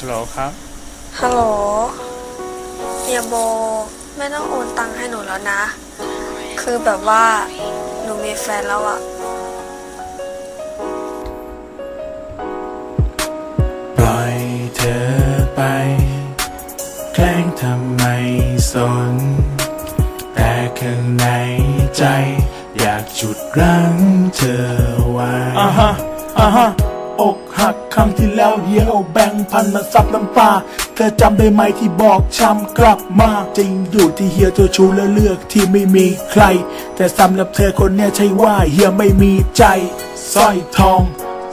ฮัลโหลครับ ฮัลโหลเฮียโบ ไม่ต้องโอนตังค์ให้หนูแล้วนะ คือแบบว่า หนูมีแฟนแล้วอะปล่อยเธอไป แกล้งทำไมสน แต่ข้างในใจ อยากจุดรั้งเธอไว้อ่าฮะอ่าฮะ อกหักครั้งที่แล้วเฮียเอาแบงค์พันมาซับน้ำตาเธอจำได้ไหมที่บอกช้ำกลับมาจริงอยู่ที่เฮียตัวชูและเลือกที่ไม่มีใคร แต่สำหรับเธอคนเนี้ยใช่ว่าเฮียไม่มีใจสร้อยทอง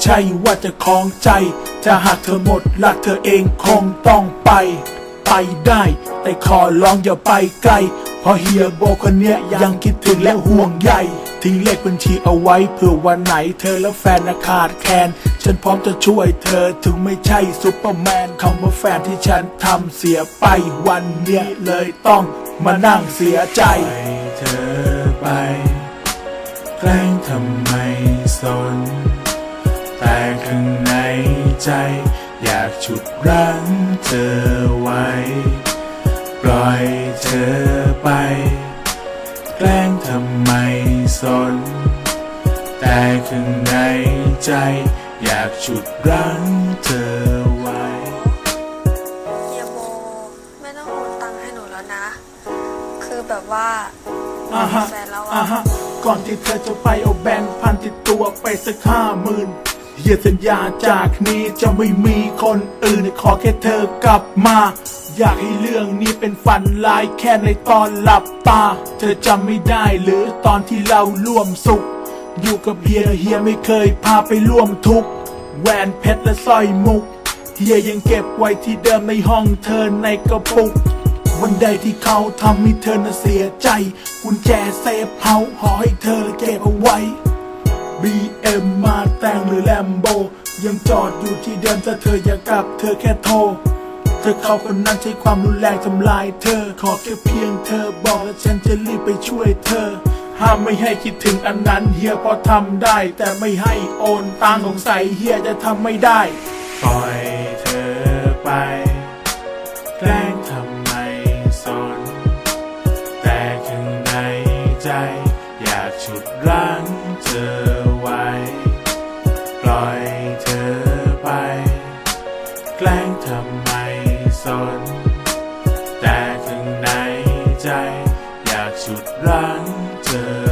ใช่ว่าจะคล้องใจถ้าหากเธอหมดรักเธอเองคงต้องไป ไปได้ แต่ขอร้องอย่าไปไกล เพราะเฮียโบคนเนี้ยยังคิดถึงและห่วงใย ทิ้งเลขบัญชีเอาไว้เผื่อวันไหนเธอและแฟนนะขาดแคลนฉันพร้อมจะช่วยเธอถึงไม่ใช่ซุปเปอร์แมนคำว่าแฟนที่ฉันทำเสียไปวันนี้เลยต้องมานั่งเสียใจเธอไปแกล้งทำไมสน แต่ข้างในใจ อยากฉุดรั้งเธอไว้ ปล่อยเธอไป แกล้งทำไม สน แต่ข้างในใจอยากฉุดรั้งเธอไว้ เฮียโบไม่ต้องโอนตังค์ให้หนูแล้วนะ คือแบบว่าหนูอ่ามีฮะแฟนแล้วอ่าอะ ฮะ ก่อนที่เธอจะไปเอาแบงค์พันติดตัวไปสักห้าหมื่นเฮียสัญญาจากนี้จะไม่มีคนอื่น ขอแค่เธอกลับมา อยากให้เรื่องนี้เป็นฝันลายแค่ในตอนหลับตา เธอจำไม่ได้หรือตอนที่เราร่วมสุข อยู่กับเฮียเฮียไม่เคยพาไปร่วมทุกข์แหวนเพชรและสร้อยมุก เฮียยังเก็บไว้ที่เดิมในห้องเธอในกระปุก วันใดที่เขาทำให้เธอน่ะเสียใจ กุญแจเซฟเฮาขอให้เธอเก็บเอาไว้ BM มาแต่งหรือแลมโบ ยังจอดอยู่ที่เดิมถ้าเธออยากกลับเธอแค่โทร ธอเขาคนนั้นใช้ความรุนแรงทำลายเธอ ขอแค่เพียงเธอบอกและฉันจะรีบไปช่วยเธอ ห้ามไม่ให้คิดถึงอันนั้นเฮียพอทำได้ แต่ไม่ให้โอนตังของใสเฮียจะทำไม่ได้ ปล่อยเธอไป แกล้งทำไมสน แต่ข้างในใจ อยากฉุดรั้งเธอไว้ ปล่อยเธอ สุดรั้งเธอ